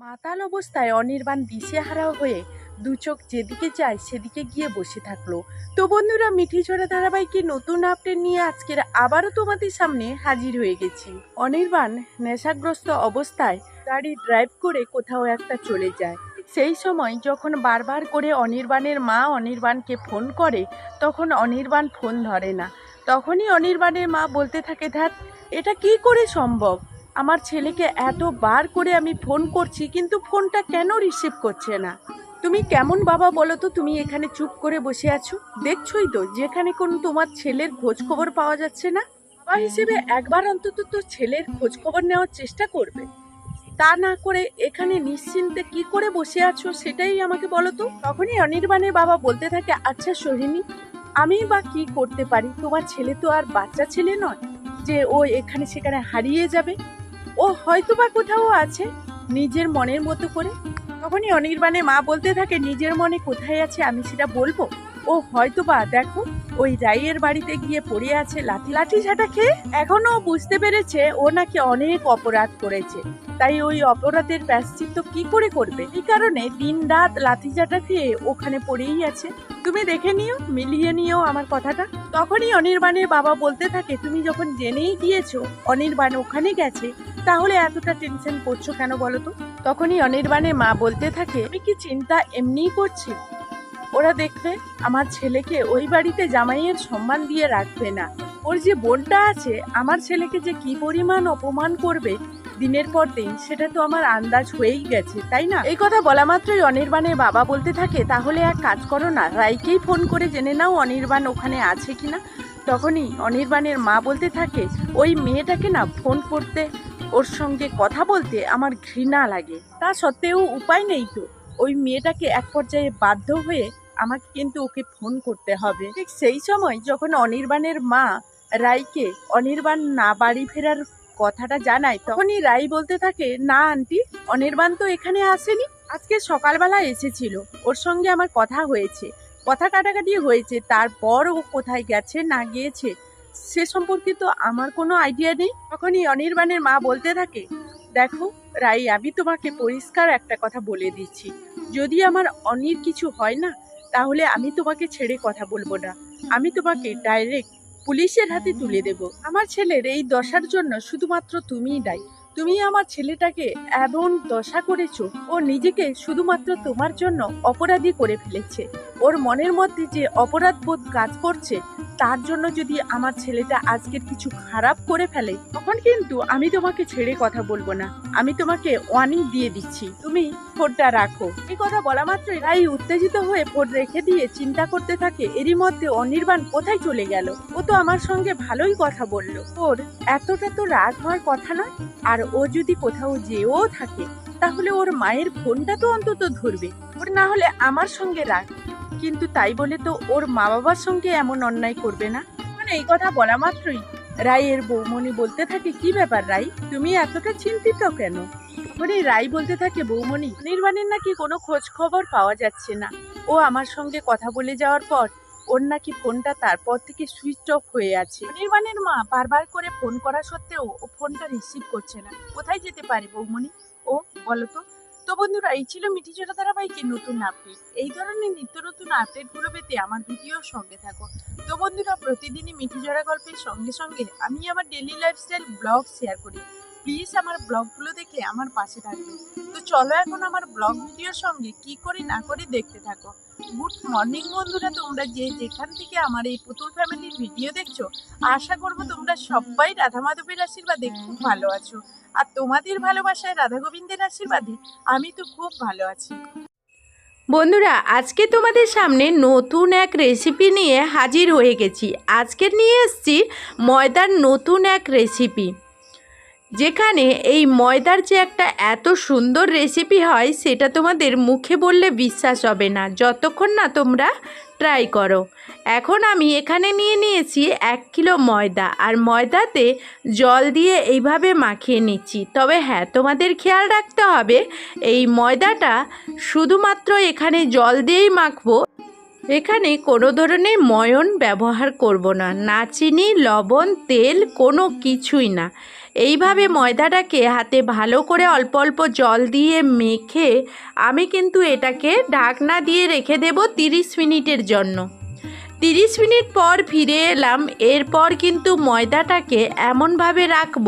মাতাল অবস্থায় অনির্বাণ দিশেহারা হয়ে দু চোখ যেদিকে যায় সেদিকে গিয়ে বসে থাকল। তো বন্ধুরা মিঠি ছড়া ধারাবাহিকে নতুন আপডেট নিয়ে আজকের আবারও তোমাদের সামনে হাজির হয়ে গেছি। অনির্বাণ নেশাগ্রস্ত অবস্থায় গাড়ি ড্রাইভ করে কোথাও একটা চলে যায়। সেই সময় যখন বারবার করে অনির্বাণের মা অনির্বাণকে ফোন করে, তখন অনির্বাণ ফোন ধরে না। তখনই অনির্বাণের মা বলতে থাকে ধ্যাত এটা কি করে সম্ভব? আমার ছেলেকে এতবার করে আমি ফোন করছি, কিন্তু ফোনটা কেন রিসিভ করছে না? তুমি কেমন বাবা বলো তো? তুমি এখানে চুপ করে বসে আছো? দেখছোই তো, যেখানে কোনো তোমার ছেলের খোঁজ খবর পাওয়া যাচ্ছে না? বাবা হিসেবে একবার অন্তত তো ছেলের খোঁজ খবর নেওয়ার চেষ্টা করবে। তা না করে এখানে নিশ্চিন্তে কি করে বসে আছো সেটাই আমাকে বলো তো? তখনই অনির্বাণের বাবা বলতে থাকে আচ্ছা সোহিনী, আমি বা কি করতে পারি? তোমার ছেলে তো আর বাচ্চা ছেলে নয় যে ও এখানে সেখানে হারিয়ে যাবে। ও হয়তো বা কোথাও আছে, নিজের মনের মতো করে। তখনই অনির্বাণের মা বলতে থাকে, নিজের মনে কোথায় আছে আমি সেটা বলব? ও হয়তো বা দেখো, ওই রাইয়ের বাড়িতে গিয়ে পড়ে আছে লাঠি লাঠি ঝাঁটা খেয়ে। এখনও বুঝতে পেরেছে ও নাকি অনেক অপরাধ করেছে। তাই ওই অপরাধের প্রায়শ্চিত্ত কি করে করবে? এই কারণে দিন রাত লাঠি ঝাঁটা খেয়ে ওখানে পড়েই আছে। তুমি দেখে নিও, মিলিয়ে নিও আমার কথাটা। তখনই অনির্বাণের বাবা বলতে থাকে, তুমি যখন জেনেই গিয়েছো, অনির্বাণ ওখানে গেছে। তাহলে এতটা টেনশন করছ কেন বলো তো? তখনই অনির্বাণের মা বলতে থাকে, আমি কি চিন্তা এমনিই করছি? ওরা দেখবে আমার ছেলেকে ওই বাড়িতে জামাইয়ের সম্মান দিয়ে রাখবে না। ওর যে বোনটা আছে, আমার ছেলেকে যে কি পরিমাণ অপমান করবে দিনের পর দিন, সেটা তো আমার আন্দাজ হয়েই গেছে, তাই না? এই কথা বলা মাত্রই অনির্বাণের বাবা বলতে থাকে, তাহলে এক কাজ করো না, রাইকেই ফোন করে জেনে নাও অনির্বাণ ওখানে আছে কিনা? তখনই অনির্বাণের মা বলতে থাকে, ওই মেয়েটাকে না ফোন করতে ওর সঙ্গে কথা বলতে আমার ঘৃণা লাগে। তা সত্ত্বেও উপায় নেই তো। ওই মেয়েটাকে এক পর্যায়ে বাধ্য হয়ে আমাকে কিন্তু ওকে ফোন করতে হবে। ঠিক সেই সময় যখন অনির্বাণের মা রাইকে অনির্বাণ না বাড়ি ফেরার কথাটা জানায়, তখনই রাই বলতে থাকে, না, আন্টি, অনির্বাণ তো এখানে আসেনি। আজকে সকালবেলা এসেছিল। ওর সঙ্গে আমার কথা হয়েছে। কথা কাটাকাটি হয়েছে। তারপর ও কোথায় গেছে না গিয়েছে সে সম্পর্কে তো আমার কোনো আইডিয়া নেই। তখনই অনির্বাণের মা বলতে থাকে, দেখো, রাই, আমি তোমাকে পরিষ্কার একটা কথা বলে দিচ্ছি। যদি আমার অনির কিছু হয় না, তাহলে আমি তোমাকে ছেড়ে কথা বলব না। আমি তোমাকে ডাইরেক্ট পুলিশের হাতে তুলে দেব। আমার ছেলের এই দশার জন্য শুধুমাত্র তুমিই দায়ী। তুমি আমার ছেলেটাকে এমন দশা করেছ, ও নিজেকে শুধুমাত্র তোমার জন্য অপরাধী করে ফেলেছে। ওর মনের মধ্যে যে অপরাধ বোধ কাজ করছে, তার জন্য যদি আমার ছেলেটা আজকের কিছু খারাপ করে ফেলে, তখন কিন্তু আমি তোমাকে ছেড়ে কথা বলব না। আমি তোমাকে ওয়ার্নিং দিয়ে দিচ্ছি। তুমি ফোনটা রাখো। এই কথা বলা মাত্রই রাই উত্তেজিত হয়ে ফোন রেখে দিয়ে চিন্তা করতে থাকে, এরই মধ্যে অনির্বাণ কোথায় চলে গেল? ও তো আমার সঙ্গে ভালোই কথা বলল। ওর এতটা তো রাগ হওয়ার কথা নয়। আর ও যদি কোথাও যেও থাকে, তাহলে ওর মায়ের ফোনটা তো অন্তত ধরবে। ওর না হলে আমার সঙ্গে রাগ। কিন্তু তাই বলে তো ওর মা বাবার সঙ্গে এমন অন্যায় করবে না? মানে এই কথা বলা মাত্রই। রায়ের বৌমণি বলতে থাকে, কি ব্যাপার রাই? তুমি এতটা চিন্তিত কেন? মানে রাই বলতে থাকে, বৌমণি, নির্বাণের নাকি কোনো খোঁজ খবর পাওয়া যাচ্ছে না। ও আমার সঙ্গে কথা বলে যাওয়ার পর ওর নাকি ফোনটা তারপর থেকে সুইচ অফ হয়ে আছে। নির্বাণের মা বারবার করে ফোন করা সত্ত্বেও ও ফোনটা রিসিভ করছে না। কোথায় যেতে পারে বৌমণি? ও, বলো তো বন্ধুরা, এই ছিল মিঠি জোড়া ধারাবাহিকের নতুন আপডেট এই ধরনের নিত্য নতুন আপডেটগুলো পেতে আমার ভিডিওর সঙ্গে থাকো। তো বন্ধুরা, প্রতিদিনই মিঠি জোড়া গল্পের সঙ্গে সঙ্গে আমি আমার ডেলি লাইফস্টাইল ব্লগ শেয়ার করি। প্লিজ আমার ব্লগগুলো দেখে আমার পাশে থাকবে। তো চলো এখন আমার ব্লগ ভিডিওর সঙ্গে কি করি না করি দেখতে থাকো। গুড মর্নিং বন্ধুরা, তোমরা যে যেখান থেকে আমার এই পুতুল ফ্যামিলির ভিডিও দেখছ, আশা করব তোমরা সবাই রাধা মাধবের আশীর্বাদে খুব ভালো আছো। আর তোমাদের ভালোবাসায় রাধা গোবিন্দের আশীর্বাদে আমি তো খুব ভালো আছি। বন্ধুরা, আজকে তোমাদের সামনে নতুন এক রেসিপি নিয়ে হাজির হয়ে গেছি। আজকে নিয়ে এসেছি ময়দার নতুন এক রেসিপি যেখানে এই ময়দার যে একটা এত সুন্দর রেসিপি হয়, সেটা তোমাদের মুখে বললে বিশ্বাস হবে না। যতক্ষণ না তোমরা ট্রাই করো। এখন আমি এখানে নিয়ে নিয়েছি এক কিলো ময়দা। আর ময়দাতে জল দিয়ে এইভাবে মাখিয়ে নিচ্ছি। তবে হ্যাঁ তোমাদের খেয়াল রাখতে হবে, এই ময়দাটা শুধুমাত্র এখানে জল দিয়েই মাখবো। এখানে কোনো ধরনের ময়ন ব্যবহার করব না। না চিনি, লবণ, তেল, কোনো কিছুই না। এইভাবে ময়দাটাকে হাতে ভালো করে অল্প অল্প জল দিয়ে মেখে আমি কিন্তু এটাকে ঢাকনা দিয়ে রেখে দেব তিরিশ মিনিটের জন্য। তিরিশ মিনিট পর ফিরে এলাম, এরপর কিন্তু ময়দাটাকে এমনভাবে রাখব,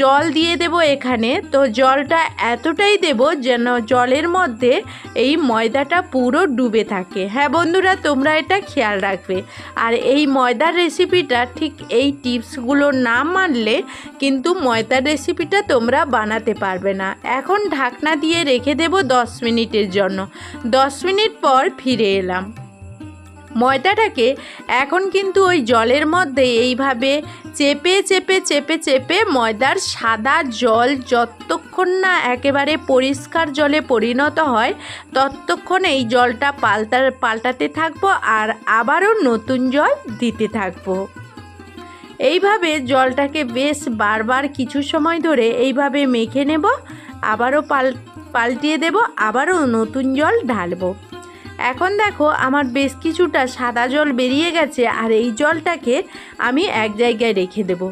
জল দিয়ে দেব এখানে। তো জলটা এতটাই দেব যেন জলের মধ্যে এই ময়দাটা পুরো ডুবে থাকে। হ্যাঁ বন্ধুরা, তোমরা এটা খেয়াল রাখবে। আর এই ময়দার রেসিপিটা ঠিক এই টিপসগুলো না মানলে কিন্তু ময়দার রেসিপিটা তোমরা বানাতে পারবে না। এখন ঢাকনা দিয়ে রেখে দেব দশ মিনিটের জন্য। দশ মিনিট পর ফিরে এলাম। ময়দাটাকে এখন কিন্তু ওই জলের মধ্যে এইভাবে চেপে চেপে চেপে চেপে ময়দার সাদা জল যতক্ষণ না একেবারে পরিষ্কার জলে পরিণত হয়, ততক্ষণ এই জলটা পাল্টা, পাল্টাতে থাকব আর আবারও নতুন জল দিতে থাকব। এইভাবে জলটাকে বেশ বারবার কিছু সময় ধরে এইভাবে মেখে নেব, আবারও পাল, পাল্টিয়ে দেব, আবারও নতুন জল ঢালবো। এখন দেখো আমার বেশ কিছুটা সাদা জল বেরিয়ে গেছে আর এই জলটাকে আমি এক জায়গায় রেখে দেব।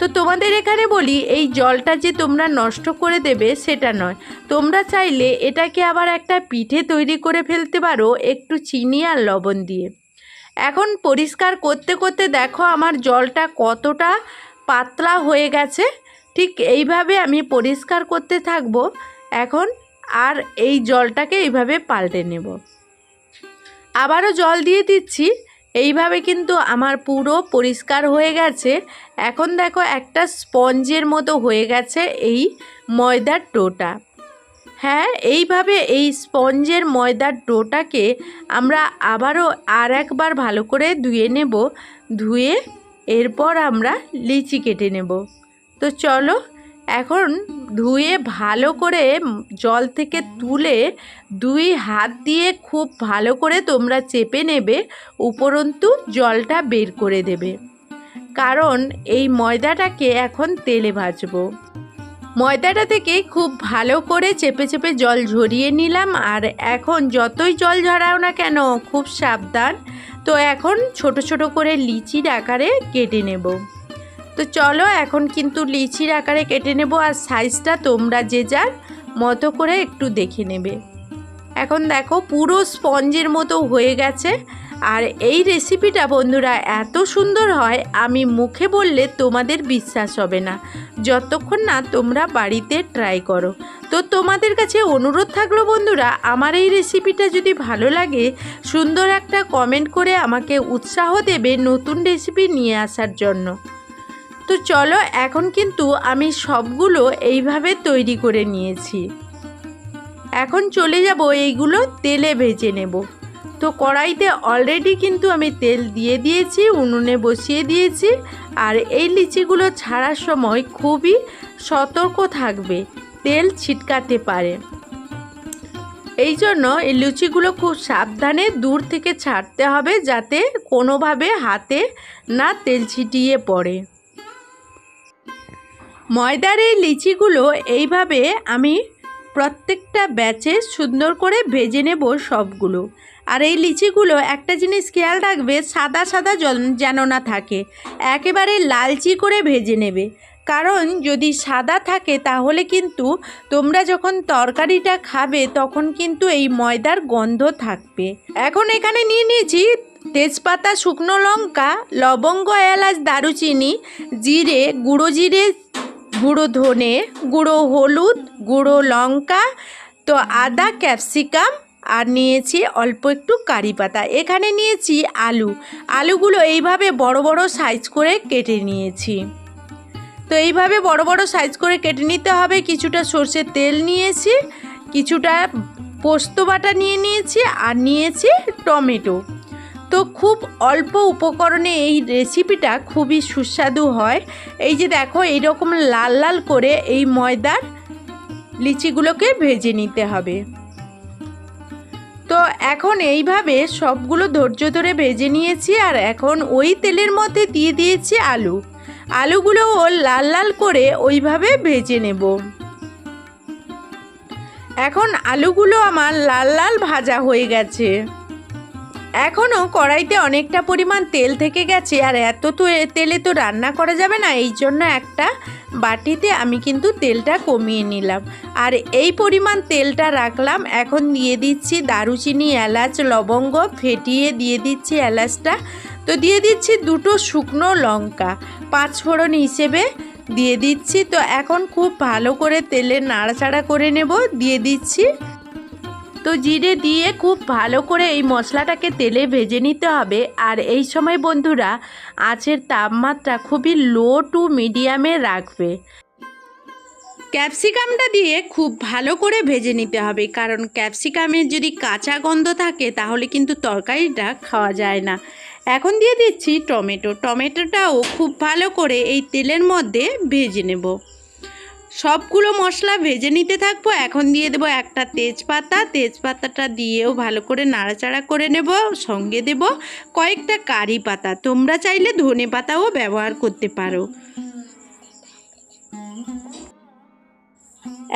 তো তোমাদের এখানে বলি, এই জলটা যে তোমরা নষ্ট করে দেবে সেটা নয়। তোমরা চাইলে এটাকে আবার একটা পিঠে তৈরি করে ফেলতে পারো একটু চিনি আর লবণ দিয়ে। এখন পরিষ্কার করতে করতে দেখো আমার জলটা কতটা পাতলা হয়ে গেছে। ঠিক এইভাবে আমি পরিষ্কার করতে থাকব। এখন আর এই জলটাকে এইভাবে পাল্টে নেব। আবারও জল দিয়ে দিচ্ছি। এইভাবে কিন্তু আমার পুরো পরিষ্কার হয়ে গেছে। এখন দেখো একটা স্পঞ্জের মতো হয়ে গেছে এই ময়দার ডোটা। হ্যাঁ এইভাবে এই স্পঞ্জের ময়দার ডোটাকে আমরা আবারও আর একবার ভালো করে ধুয়ে নেব। ধুয়ে এরপর আমরা লিচি কেটে নেব। তো চলো এখন ধুয়ে ভালো করে জল থেকে তুলে দুই হাত দিয়ে খুব ভালো করে তোমরা চেপে নেবে, উপরন্তু জলটা বের করে দেবে। কারণ এই ময়দাটাকে এখন তেলে ভাজবো। ময়দাটা থেকে খুব ভালো করে চেপে চেপে জল ঝরিয়ে নিলাম, আর এখন যতই জল ঝরাও না কেন, খুব সাবধান। তো এখন ছোট ছোট করে লিচির আকারে কেটে নেব। তো চলো এখন কিন্তু লিচির আকারে কেটে নেব আর সাইজটা তোমরা যে যার মতো করে একটু দেখে নেবে। এখন দেখো পুরো স্পঞ্জের মতো হয়ে গেছে। আর এই রেসিপিটা বন্ধুরা এত সুন্দর হয়, আমি মুখে বললে তোমাদের বিশ্বাস হবে না। যতক্ষণ না তোমরা বাড়িতে ট্রাই করো। তো তোমাদের কাছে অনুরোধ থাকল বন্ধুরা, আমার এই রেসিপিটা যদি ভালো লাগে, সুন্দর একটা কমেন্ট করে আমাকে উৎসাহ দেবে নতুন রেসিপি নিয়ে আসার জন্য। তো চলো, এখন কিন্তু আমি সবগুলো এইভাবে তৈরি করে নিয়েছি। এখন চলে যাব এইগুলো তেলে ভেজে নেব। তো কড়াইতে অলরেডি কিন্তু আমি তেল দিয়ে দিয়েছি, উনুনে বসিয়ে দিয়েছি, আর এই লিচিগুলো ছাড়ার সময় খুবই সতর্ক থাকবে, তেল ছিটকাতে পারে। এই জন্য এই লুচিগুলো খুব সাবধানে দূর থেকে ছাড়তে হবে যাতে কোনোভাবে হাতে না তেল ছিটিয়ে পড়ে। ময়দার এই লিচিগুলো এইভাবে আমি প্রত্যেকটা ব্যাচে সুন্দর করে ভেজে নেব সবগুলো। আর এই লিচিগুলো একটা জিনিস খেয়াল রাখবে, সাদা সাদা যেন না থাকে, একেবারে লালচি করে ভেজে নেবে। কারণ যদি সাদা থাকে তাহলে কিন্তু তোমরা যখন তরকারিটা খাবে তখন কিন্তু এই ময়দার গন্ধ থাকবে। এখন এখানে নিয়ে নিয়েছি তেজপাতা, শুকনো লঙ্কা, লবঙ্গ, এলাচ, দারুচিনি, জিরে, গুঁড়ো জিরে গুঁড়ো ধনে, গুঁড়ো হলুদ, গুঁড়ো লঙ্কা, তো আদা, ক্যাপসিকাম, আর নিয়েছি অল্প একটু কারি পাতা। এখানে নিয়েছি আলু। আলুগুলো এইভাবে বড় বড় সাইজ করে কেটে নিয়েছি। তো এইভাবে বড় বড় সাইজ করে কেটে নিতে হবে। কিছুটা সর্ষের তেল নিয়েছি, কিছুটা পোস্ত বাটা নিয়ে নিয়েছি, আর নিয়েছি টমেটো। তো খুব অল্প উপকরণে এই রেসিপিটা খুবই সুস্বাদু হয়। এই যে দেখো, এইরকম লাল লাল করে এই ময়দার লিচিগুলোকে ভেজে নিতে হবে। তো এখন এইভাবে সবগুলো ধৈর্য ধরে ভেজে নিয়েছি আর এখন ওই তেলের মধ্যে দিয়ে দিয়েছি আলু। আলুগুলোও লাল লাল করে ওইভাবে ভেজে নেব। এখন আলুগুলো আমার লাল লাল ভাজা হয়ে গেছে। এখনও কড়াইতে অনেকটা পরিমাণ তেল থেকে গেছে, আর এত তো তেলে তো রান্না করা যাবে না, এই জন্য একটা বাটিতে আমি কিন্তু তেলটা কমিয়ে নিলাম। আর এই পরিমাণ তেলটা রাখলাম, এখন দিয়ে দিচ্ছি দারুচিনি, এলাচ, লবঙ্গ, ফেটিয়ে দিয়ে দিচ্ছি এলাচটা। তো দিয়ে দিচ্ছি দুটো শুকনো লঙ্কা পাঁচ ফোড়ন হিসেবে দিয়ে দিচ্ছি। তো এখন খুব ভালো করে তেলে নাড়াচাড়া করে নেব, দিয়ে দিচ্ছি তো জিরে দিয়ে খুব ভালো করে এই মশলাটাকে তেলে ভেজে নিতে হবে। আর এই সময় বন্ধুরা, আঁচের তাপমাত্রা খুবই লো টু মিডিয়ামে রাখবে। ক্যাপসিকামটা দিয়ে খুব ভালো করে ভেজে নিতে হবে, কারণ ক্যাপসিকামের যদি কাঁচা গন্ধ থাকে, তাহলে কিন্তু তরকারিটা খাওয়া যায় না। এখন দিয়ে দিচ্ছি টমেটো। টমেটোটাও খুব ভালো করে এই তেলের মধ্যে ভেজে নেব। সবগুলো মশলা ভেজে নিতে থাকব। এখন দিয়ে দেবো একটা তেজপাতা। তেজপাতাটা দিয়েও ভালো করে নাড়াচাড়া করে নেব, সঙ্গে দেব কয়েকটা কারি পাতা। তোমরা চাইলে ধনে পাতাও ব্যবহার করতে পারো।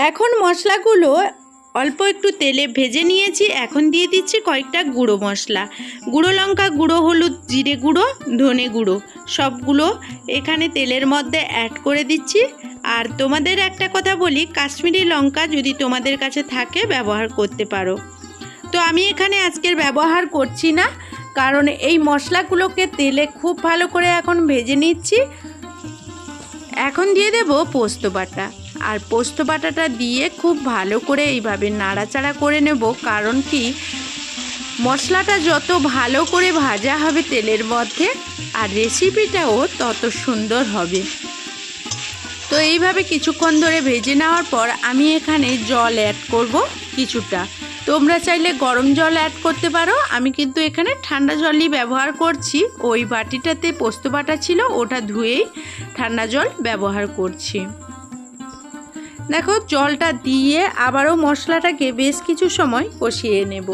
এখন মশলাগুলো অল্প একটু তেলে ভেজে নিয়েছি, এখন দিয়ে দিচ্ছি কয়েকটা গুঁড়ো মশলা। গুঁড়ো লঙ্কা গুঁড়ো, হলুদ জিরে গুঁড়ো, ধনে গুঁড়ো, সবগুলো এখানে তেলের মধ্যে অ্যাড করে দিচ্ছি। আর তোমাদের একটা কথা বলি, কাশ্মীরি লঙ্কা যদি তোমাদের কাছে থাকে, ব্যবহার করতে পারো। তো আমি এখানে আজকের ব্যবহার করছি না, কারণ এই মশলাগুলোকে তেলে খুব ভালো করে এখন ভেজে নিচ্ছি। এখন দিয়ে দেব পোস্ত বাটা। আর পোস্ত বাটাটা দিয়ে খুব ভালো করে এইভাবে নাড়াচাড়া করে নেব। কারণ কি? মশলাটা যত ভালো করে ভাজা হবে তেলের মধ্যে, আর রেসিপিটাও তত সুন্দর হবে। তো এইভাবে কিছুক্ষণ ধরে ভেজে নেওয়ার পর আমি এখানে জল অ্যাড করব কিছুটা। তোমরা চাইলে গরম জল অ্যাড করতে পারো। আমি কিন্তু এখানে ঠান্ডা জলই ব্যবহার করছি। ওই বাটিটাতে পোস্ত বাটা ছিল, ওটা ধুয়েই ঠান্ডা জল ব্যবহার করছি। দেখো, জলটা দিয়ে আবারও মশলাটাকে বেশ কিছু সময় কষিয়ে নেব।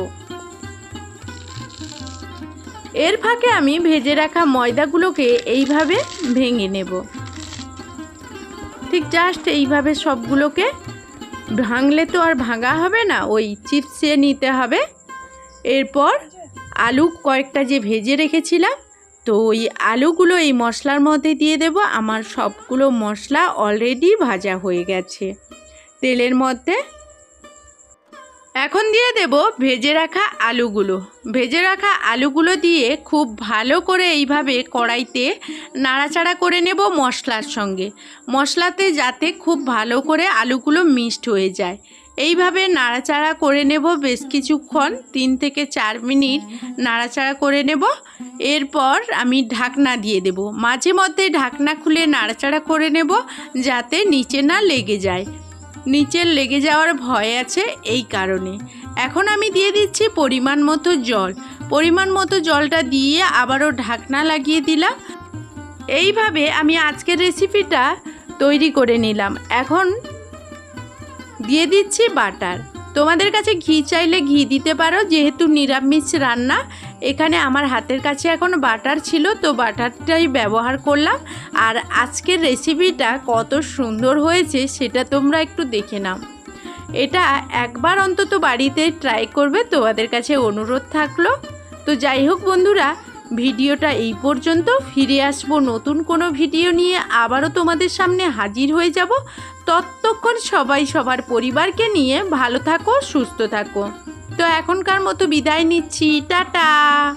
এর ফাঁকে আমি ভেজে রাখা ময়দাগুলোকে এইভাবে ভেঙে নেব। ঠিক জাস্ট এইভাবে সবগুলোকে ভাঙলে তো আর ভাঙা হবে না, ওই চিপসে নিতে হবে। এরপর আলু কয়েকটা যে ভেজে রেখেছিলাম তো ওই আলুগুলো এই মশলার মধ্যে দিয়ে দেব। আমার সবগুলো মশলা অলরেডি ভাজা হয়ে গেছে। তেলের মধ্যে এখন দিয়ে দেব ভেজে রাখা আলুগুলো। ভেজে রাখা আলুগুলো দিয়ে খুব ভালো করে এইভাবে কড়াইতে নাড়াচাড়া করে নেব মশলার সঙ্গে। মশলাতে যাতে খুব ভালো করে আলুগুলো মিক্সড হয়ে যায়। এইভাবে নাড়াচাড়া করে নেব বেশ কিছুক্ষণ, তিন থেকে চার মিনিট নাড়াচাড়া করে নেব। এরপর আমি ঢাকনা দিয়ে দেব। মাঝে মধ্যে ঢাকনা খুলে নাড়াচাড়া করে নেব যাতে নিচে না লেগে যায়। নিচে লেগে যাওয়ার ভয় আছে এই কারণে। এখন আমি দিয়ে দিচ্ছি পরিমাণ মতো জল। পরিমাণ মতো জলটা দিয়ে আবারও ঢাকনা লাগিয়ে দিলাম। এইভাবে আমি আজকের রেসিপিটা তৈরি করে নিলাম। এখন দিয়ে দিচ্ছি বাটার। তোমাদের কাছে ঘি চাইলে ঘি দিতে পারো, যেহেতু নিরামিষ রান্না। এখানে আমার হাতের কাছে এখন বাটার ছিল, তো বাটারটাই ব্যবহার করলাম। আর আজকের রেসিপিটা কত সুন্দর হয়েছে, সেটা তোমরা একটু দেখে নাও। এটা একবার অন্তত বাড়িতে ট্রাই করবে, তোমাদের কাছে অনুরোধ থাকল। তো যাই হোক বন্ধুরা ভিডিওটা এই পর্যন্ত। ফিরে আসব নতুন কোনো ভিডিও নিয়ে। আবারও তোমাদের সামনে হাজির হয়ে যাব। ততক্ষণ সবাই সবার পরিবারকে নিয়ে ভালো থাকো, সুস্থ থাকো। তো এখনকার মতো বিদায় নিচ্ছি। টাটা!